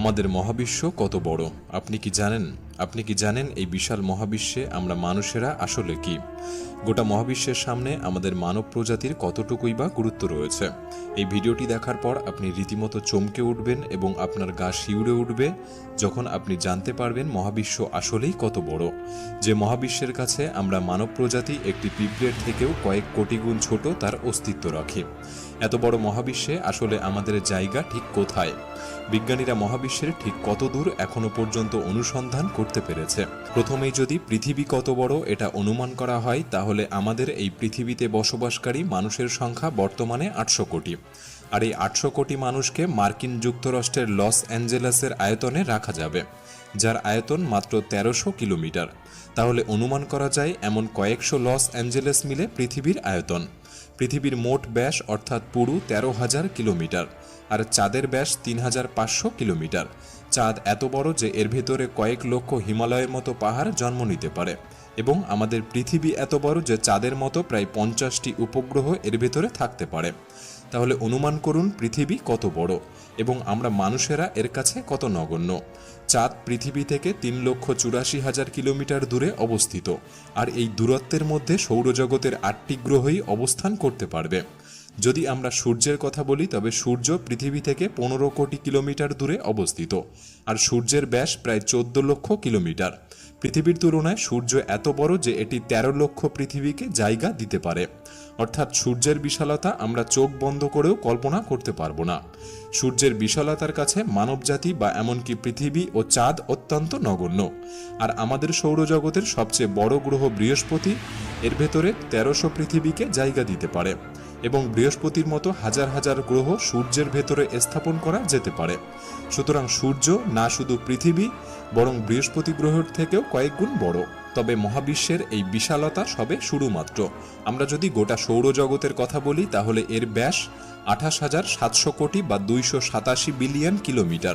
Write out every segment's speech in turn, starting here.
আমাদের মহাবিশ্ব কত বড় আপনি কি জানেন? আপনি কি জানেন এই বিশাল মহাবিশ্বে আমরা মানুষেরা আসলে কি? গোটা মহাবিশ্বের সামনে আমাদের মানব প্রজাতির কতটুকুই বা গুরুত্ব রয়েছে? এই ভিডিওটি দেখার পর আপনি রীতিমতো চমকে উঠবেন এবং আপনার গা শিউরে উঠবে যখন আপনি জানতে পারবেন মহাবিশ্ব আসলেই কত বড়। যে মহাবিশ্বের কাছে আমরা মানব প্রজাতি একটি পিঁপড়ের থেকেও কয়েক কোটি গুণ ছোট তার অস্তিত্ব রাখে। এত বড় মহাবিশ্বে আসলে আমাদের জায়গা ঠিক কোথায়? বিজ্ঞানীরা মহাবিশ্বের ঠিক কত দূর এখনও পর্যন্ত অনুসন্ধান করতে পেরেছে। প্রথমেই যদি পৃথিবী কত বড় এটা অনুমান করা হয়, তাহলে আমাদের এই পৃথিবীতে বসবাসকারী মানুষের সংখ্যা বর্তমানে আটশো কোটি। আর এই আটশো কোটি মানুষকে মার্কিন যুক্তরাষ্ট্রের লস অ্যাঞ্জেলাসের আয়তনে রাখা যাবে, যার আয়তন মাত্র তেরোশো কিলোমিটার। তাহলে অনুমান করা যায় এমন কয়েকশো লস অ্যাঞ্জেলেস মিলে পৃথিবীর আয়তন। পৃথিবীর মোট ব্যাস অর্থাৎ পুরু তেরো হাজার কিলোমিটার, আর চাঁদের ব্যাস তিন হাজার পাঁচশো কিলোমিটার। চাঁদ এত বড় যে এর ভেতরে কয়েক লক্ষ হিমালয়ের মতো পাহাড় জন্ম নিতে পারে। এবং আমাদের পৃথিবী এত বড় যে চাঁদের মতো প্রায় পঞ্চাশটি উপগ্রহ এর ভেতরে থাকতে পারে। তাহলে অনুমান করুন পৃথিবী কত বড় এবং আমরা মানুষেরা এর কাছে কত নগণ্য। চাঁদ পৃথিবী থেকে তিন লক্ষ চুরাশি হাজার কিলোমিটার দূরে অবস্থিত। আর এই দূরত্বের মধ্যে সৌরজগতের আটটি গ্রহই অবস্থান করতে পারবে। যদি আমরা সূর্যের কথা বলি, তবে সূর্য পৃথিবী থেকে পনেরো কোটি কিলোমিটার দূরে অবস্থিত। আর সূর্যের ব্যাস প্রায় চোদ্দ লক্ষ কিলোমিটার। পৃথিবীর তুলনায় সূর্য এত বড় যে এটি ১৩ লক্ষ পৃথিবীকে জায়গা দিতে পারে। অর্থাৎ সূর্যের বিশালতা আমরা চোখ বন্ধ করেও কল্পনা করতে পারব না। সূর্যের বিশালতার কাছে মানবজাতি বা এমনকি পৃথিবী ও চাঁদ অত্যন্ত নগণ্য। আর আমাদের সৌরজগতের সবচেয়ে বড় গ্রহ বৃহস্পতি, এর ভেতরে তেরোশো পৃথিবীকে জায়গা দিতে পারে। এবং বৃহস্পতির মতো হাজার হাজার গ্রহ সূর্যের ভেতরে স্থাপন করা যেতে পারে। সুতরাং সূর্য না শুধু পৃথিবী, বরং বৃহস্পতি গ্রহের থেকেও কয়েক গুণ বড়। তবে মহাবিশ্বের এই বিশালতা সবে শুরু মাত্র আমরা যদি গোটা সৌরজগতের কথা বলি, তাহলে এর ব্যাস আঠাশ হাজার সাতশো কোটি বা দুইশো সাতাশি বিলিয়ন কিলোমিটার।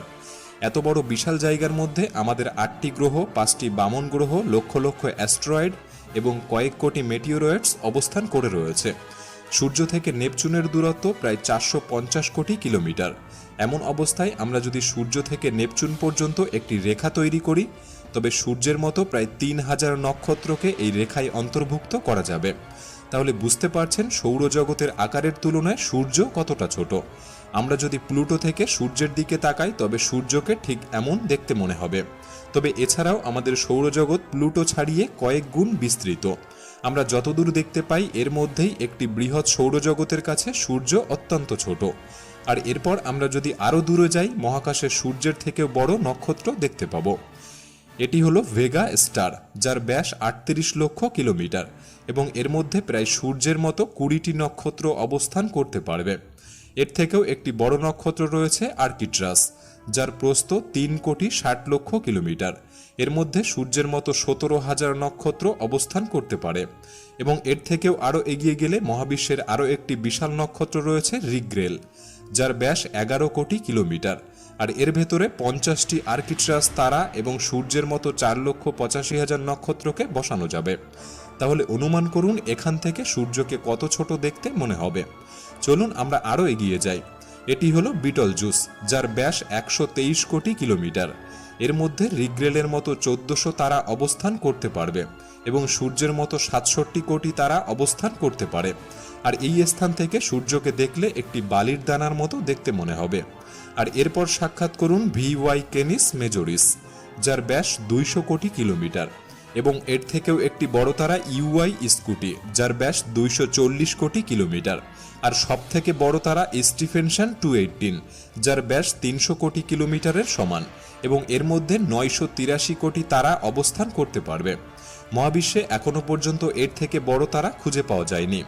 এত বড় বিশাল জায়গার মধ্যে আমাদের আটটি গ্রহ, পাঁচটি বামন গ্রহ, লক্ষ লক্ষ অ্যাস্ট্রয়েড এবং কয়েক কোটি মেটিওরয়েডস অবস্থান করে রয়েছে। সূর্য থেকে নেপচুনের দূরত্ব প্রায় চারশো পঞ্চাশ কোটি কিলোমিটার। এমন অবস্থায় আমরা যদি সূর্য থেকে নেপচুন পর্যন্ত একটি রেখা তৈরি করি, তবে সূর্যের মতো প্রায় তিন হাজার নক্ষত্রকে এই রেখায় অন্তর্ভুক্ত করা যাবে। তাহলে বুঝতে পারছেন সৌরজগতের আকারের তুলনায় সূর্য কতটা ছোট। আমরা যদি প্লুটো থেকে সূর্যের দিকে তাকাই, তবে সূর্যকে ঠিক এমন দেখতে মনে হবে। তবে এছাড়াও আমাদের সৌরজগৎ প্লুটো ছাড়িয়ে কয়েক গুণ বিস্তৃত। আমরা যতদূর দেখতে পাই, এর মধ্যেই একটি বৃহৎ সৌরজগতের কাছে সূর্য অত্যন্ত ছোট। আর এরপর আমরা যদি আরও দূরে যাই, মহাকাশে সূর্যের থেকে বড় নক্ষত্র দেখতে পাবো। এটি হলো ভেগা স্টার, যার ব্যাস আটত্রিশ লক্ষ কিলোমিটার এবং এর মধ্যে প্রায় সূর্যের মতো কুড়িটি নক্ষত্র অবস্থান করতে পারবে। এর থেকেও একটি বড় নক্ষত্র রয়েছে আর্কিট্রাস, যার প্রস্থ তিন কোটি ষাট লক্ষ কিলোমিটার। এর মধ্যে সূর্যের মতো সতেরো হাজার নক্ষত্র অবস্থান করতে পারে। এবং এর থেকেও আরও এগিয়ে গেলে মহাবিশ্বের আরও একটি বিশাল নক্ষত্র রয়েছে রিগ্রেল, যার ব্যাস এগারো কোটি কিলোমিটার। আর এর ভেতরে পঞ্চাশটি আর্কিট্রাস তারা এবং সূর্যের মতো চার লক্ষ পঁচাশি হাজার নক্ষত্রকে বসানো যাবে। তাহলে অনুমান করুন এখান থেকে সূর্যকে কত ছোট দেখতে মনে হবে। চলুন আমরা আরও এগিয়ে যাই। এটি হলো বিটল জুস, যার ব্যাস একশো তেইশ কোটি কিলোমিটার। এর মধ্যে রিগ্রেলের মতো চোদ্দশো তারা অবস্থান করতে পারবে এবং সূর্যের মতো সাতষট্টি কোটি তারা অবস্থান করতে পারে। আর এই স্থান থেকে সূর্যকে দেখলে একটি বালির দানার মতো দেখতে মনে হবে। আর এরপর সাক্ষাৎ করুন ভি ওয়াই কেনিস মেজরিস, যার ব্যাস দুইশো কোটি কিলোমিটার। এবং এর থেকেও একটি বড় তারা ইউআই স্কুটি, যার ব্যাস দুইশো চল্লিশ কোটি কিলোমিটার। আর সব থেকে বড় তারা স্টিফেনশন টু এইটিন যার ব্যাস তিনশো কোটি কিলোমিটারের সমান এবং এর মধ্যে নয়শো তিরাশি কোটি তারা অবস্থান করতে পারবে। মহাবিশ্বে এখনও পর্যন্ত এর থেকে বড় তারা খুঁজে পাওয়া যায়নি,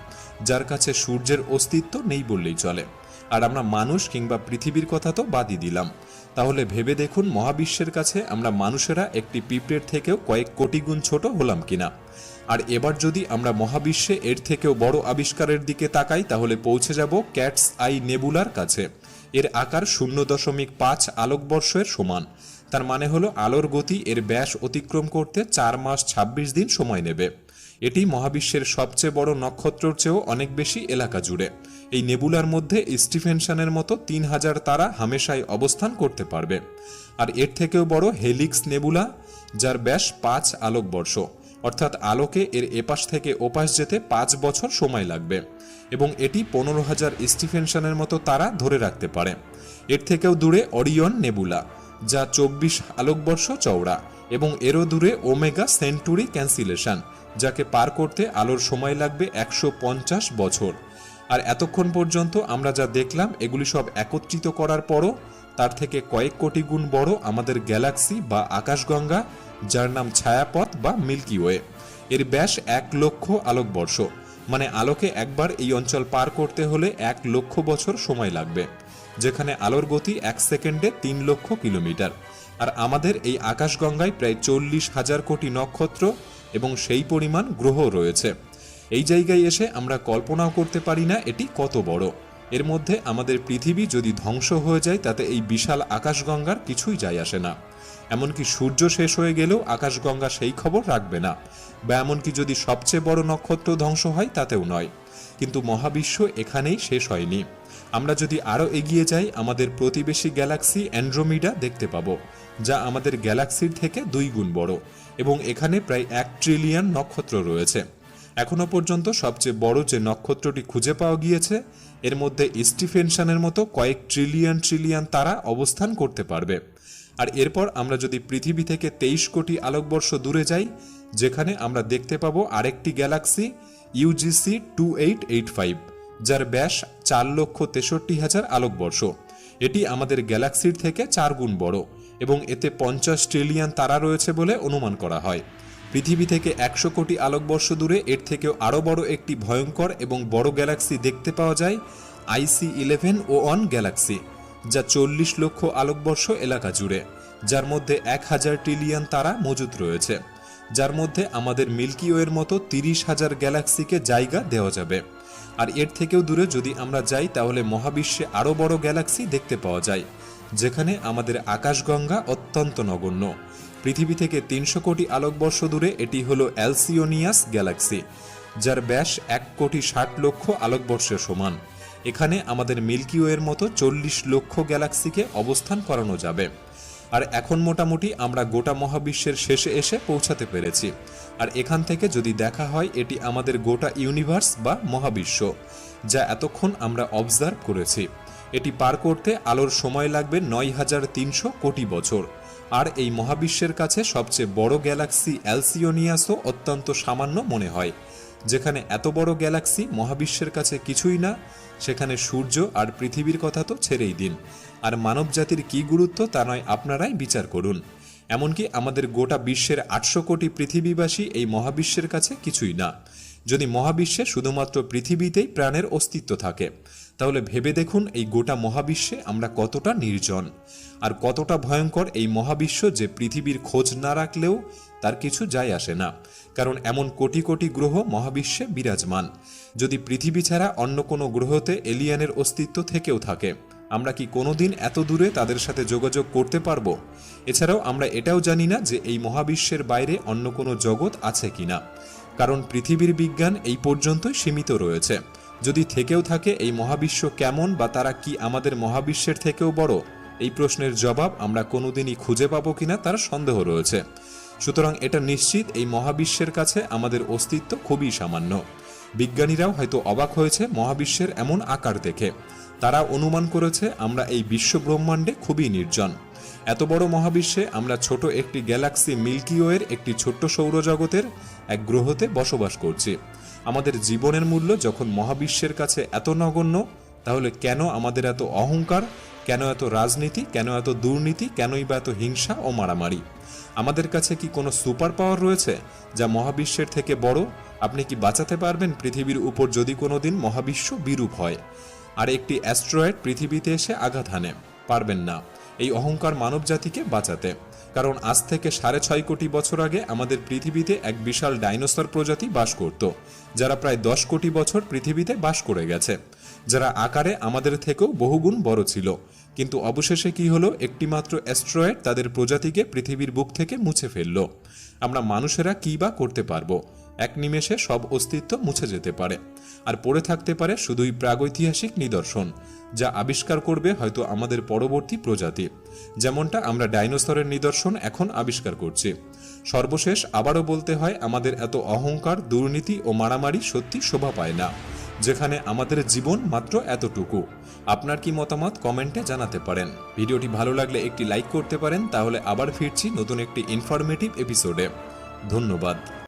যার কাছে সূর্যের অস্তিত্ব নেই বললেই চলে। আর আমরা মানুষ কিংবা পৃথিবীর কথা তো বাদই দিলাম। তাহলে ভেবে দেখুন মহাবিশ্বের কাছে আমরা মানুষেরা একটি পিঁপড়ের থেকেও কয়েক কোটি গুণ ছোট হলাম কিনা। আর এবার যদি আমরা মহাবিশ্বে এর থেকেও বড় আবিষ্কারের দিকে তাকাই, তাহলে পৌঁছে যাব ক্যাটস আই নেবুলার কাছে। এর আকার শূন্য দশমিক পাঁচ আলোকবর্ষের সমান। তার মানে হলো আলোর গতি এর ব্যাস অতিক্রম করতে চার মাস ২৬ দিন সময় নেবে। এটি মহাবিশ্বের সবচেয়ে বড় নক্ষত্রর চেয়েও অনেক বেশি এলাকা জুড়ে। এই নেবুলার মধ্যে স্টিফেনশনের মতো তিন হাজার তারা হামেশাই অবস্থান করতে পারবে। আর এর থেকেও বড় হেলিক্স নেবুলা, যার ব্যাস পাঁচ আলোকবর্ষ। অর্থাৎ আলোকে এর এপাশ থেকে ওপাশ যেতে পাঁচ বছর সময় লাগবে এবং এটি পনেরো হাজার স্টিফেনশনের মতো তারা ধরে রাখতে পারে। এর থেকেও দূরে অরিয়ন নেবুলা, যা চব্বিশ আলোকবর্ষ চওড়া এবং এরও দূরে ওমেগা সেন্টুরি ক্যান্সিলেশন, যাকে পার করতে আলোর সময় লাগবে একশো পঞ্চাশ বছর। আর এতক্ষণ পর্যন্ত আমরা যা দেখলাম, এগুলি সব একত্রিত করার পরও তার থেকে কয়েক কোটি গুণ বড় আমাদের গ্যালাক্সি বা আকাশগঙ্গা, যার নাম ছায়াপথ বা মিল্কি ওয়ে। এর ব্যাস এক লক্ষ আলোকবর্ষ। মানে আলোকে একবার এই অঞ্চল পার করতে হলে এক লক্ষ বছর সময় লাগবে, যেখানে আলোর গতি এক সেকেন্ডে তিন লক্ষ কিলোমিটার। আর আমাদের এই আকাশগঙ্গায় প্রায় চল্লিশ হাজার কোটি নক্ষত্র এবং সেই পরিমাণ গ্রহ রয়েছে। এই জায়গায় এসে আমরা কল্পনাও করতে পারি না এটি কত বড়। এর মধ্যে আমাদের পৃথিবী যদি ধ্বংস হয়ে যায়, তাতে এই বিশাল আকাশগঙ্গার কিছুই যায় আসে না। এমনকি সূর্য শেষ হয়ে গেলেও আকাশগঙ্গা সেই খবর রাখবে না। বা এমনকি যদি সবচেয়ে বড় নক্ষত্র ধ্বংস হয়, তাতেও নয়। কিন্তু মহাবিশ্ব এখানেই শেষ হয়নি। আমরা যদি আরও এগিয়ে যাই, আমাদের প্রতিবেশী গ্যালাক্সি অ্যান্ড্রোমিডা দেখতে পাবো, যা আমাদের গ্যালাক্সির থেকে দুই গুণ বড়, এবং এখানে প্রায় এক ট্রিলিয়ন নক্ষত্র রয়েছে। এখনও পর্যন্ত সবচেয়ে বড় যে নক্ষত্রটি খুঁজে পাওয়া গিয়েছে এর মধ্যে স্টিফেনশনের মতো কয়েক ট্রিলিয়ন ট্রিলিয়ন তারা অবস্থান করতে পারবে। আর এরপর আমরা যদি পৃথিবী থেকে তেইশ কোটি আলোকবর্ষ দূরে যাই, যেখানে আমরা দেখতে পাবো আরেকটি galaxy UGC two eight eight five যার ব্যাস চার লক্ষ তেষট্টি হাজার আলোকবর্ষ। এটি আমাদের গ্যালাক্সির থেকে চার গুণ বড় এবং এতে পঞ্চাশ ট্রিলিয়ন তারা রয়েছে বলে অনুমান করা হয়। পৃথিবী থেকে একশো কোটি আলোকবর্ষ দূরে, এর থেকেও আরও বড় একটি ভয়ঙ্কর এবং বড় গ্যালাক্সি দেখতে পাওয়া যায় IC eleven oh one galaxy, যা চল্লিশ লক্ষ আলোকবর্ষ এলাকা জুড়ে, যার মধ্যে এক হাজার ট্রিলিয়ন তারা মজুদ রয়েছে। যার মধ্যে আমাদের মিল্কি ওয়ের মতো তিরিশ হাজার গ্যালাক্সিকে জায়গা দেওয়া যাবে। আর এর থেকেও দূরে যদি আমরা যাই, তাহলে মহাবিশ্বে আরও বড় গ্যালাক্সি দেখতে পাওয়া যায়, যেখানে আমাদের আকাশগঙ্গা অত্যন্ত নগণ্য। পৃথিবী থেকে তিনশো কোটি আলোকবর্ষ দূরে এটি হলো অ্যালসিওনিয়াস গ্যালাক্সি, যার ব্যাস এক কোটি ষাট লক্ষ আলোকবর্ষের সমান। এখানে আমাদের মিল্কি ওয়ের মতো চল্লিশ লক্ষ গ্যালাক্সিকে অবস্থান করানো যাবে। আর এখন মোটামুটি আমরা গোটা মহাবিশ্বের শেষে এসে পৌঁছাতে পেরেছি। আর এখান থেকে যদি দেখা হয়, এটি আমাদের গোটা ইউনিভার্স বা মহাবিশ্ব, যা এতক্ষণ আমরা অবজার্ভ করেছি। এটি পার করতে আলোর সময় লাগবে নয় হাজার তিনশো কোটি বছর। আর এই মহাবিশ্বের কাছে সবচেয়ে বড় গ্যালাক্সি অ্যালসিওনিয়াসও অত্যন্ত সামান্য মনে হয়। যেখানে এত বড় গ্যালাক্সি মহাবিশ্বের কাছে কিছুই না, সেখানে সূর্য আর পৃথিবীর কথা তো ছেড়েই দিন। আর মানবজাতির কী গুরুত্ব তা নয় আপনারাই বিচার করুন। এমনকি আমাদের গোটা বিশ্বের আটশো কোটি পৃথিবীবাসী এই মহাবিশ্বের কাছে কিছুই না। যদি মহাবিশ্বে শুধুমাত্র পৃথিবীতেই প্রাণের অস্তিত্ব থাকে তাহলে ভেবে দেখুন এই গোটা মহাবিশ্বে আমরা কতটা নির্জন। আর কতটা ভয়ঙ্কর এই মহাবিশ্ব যে পৃথিবীর খোঁজ না রাখলেও তার কিছু যায় আসে না। কারণ এমন কোটি কোটি গ্রহ মহাবিশ্বে বিরাজমান। যদি পৃথিবী ছাড়া অন্য কোনো গ্রহতে এলিয়ানের অস্তিত্ব থেকেও থাকে, আমরা কি কোনোদিন এত দূরে তাদের সাথে যোগাযোগ করতে পারব? এছাড়াও আমরা এটাও জানি না যে এই মহাবিশ্বের বাইরে অন্য কোনো জগৎ আছে কিনা। কারণ পৃথিবীর বিজ্ঞান এই পর্যন্তই সীমিত রয়েছে। যদি থেকেও থাকে এই মহাবিশ্ব কেমন বা তারা কি আমাদের মহাবিশ্বের থেকেও বড়? এই প্রশ্নের জবাব আমরা কোনোদিনই খুঁজে পাবো কিনা তার সন্দেহ রয়েছে। সুতরাং এটা নিশ্চিত, এই মহাবিশ্বের কাছে আমাদের অস্তিত্ব খুবই সামান্য। বিজ্ঞানীরাও হয়তো অবাক হয়েছে মহাবিশ্বের এমন আকার দেখে। তারা অনুমান করেছে, আমরা এই বিশ্ব ব্রহ্মাণ্ডে খুবই নির্জন। এত বড় মহাবিশ্বে আমরা ছোট একটি গ্যালাক্সি মিল্কিওয়ের একটি ছোট্ট সৌরজগতের এক গ্রহতে বসবাস করছি। আমাদের জীবনের মূল্য যখন মহাবিশ্বের কাছে এত নগণ্য, তাহলে কেন আমাদের এত অহংকার, কেন এত রাজনীতি, কেন এত দুর্নীতি, কেনই বা এত হিংসা ও মারামারি? আমাদের কাছে কি কোনো সুপার পাওয়ার রয়েছে যা মহাবিশ্বের থেকে বড়? আপনি কি বাঁচাতে পারবেন পৃথিবীর উপর যদি কোনো দিন মহাবিশ্ব বিরূপ হয়? আর একটি অ্যাস্ট্রয়েড পৃথিবীতে এসে আঘাত হানে, পারবেন না। এই অহংকার মানবজাতিকে বাঁচাতে। কারণ আজ থেকে সাড়ে ছয় কোটি বছর আগে আমাদের পৃথিবীতে এক বিশাল ডাইনোসর প্রজাতি বাস করত, যারা প্রায় দশ কোটি বছর পৃথিবীতে বাস করে গেছে, যারা আকারে আমাদের থেকেও বহুগুণ বড় ছিল। কিন্তু অবশেষে কি হলো? একটিমাত্র অ্যাস্ট্রয়েড তাদের প্রজাতিকে পৃথিবীর বুক থেকে মুছে ফেলল। আমরা মানুষেরা কী বা করতে পারব? এক নিমেষে সব অস্তিত্ব মুছে যেতে পারে। আর পড়ে থাকতে পারে শুধুই প্রাগৈতিহাসিক নিদর্শন, যা আবিষ্কার করবে হয়তো আমাদের পরবর্তী প্রজাতি, যেমনটা আমরা ডাইনোসরের নিদর্শন এখন আবিষ্কার করছি। সর্বশেষ আবারও বলতে হয়, আমাদের এত অহংকার, দুর্নীতি ও মারামারি সত্যি শোভা পায় না, যেখানে আমাদের জীবন মাত্র এতটুকু। আপনার কি মতামত কমেন্টে জানাতে পারেন। ভিডিওটি ভালো লাগলে একটি লাইক করতে পারেন, তাহলে আবার ফিরছি নতুন একটি ইনফরমেটিভ এপিসোডে ধন্যবাদ।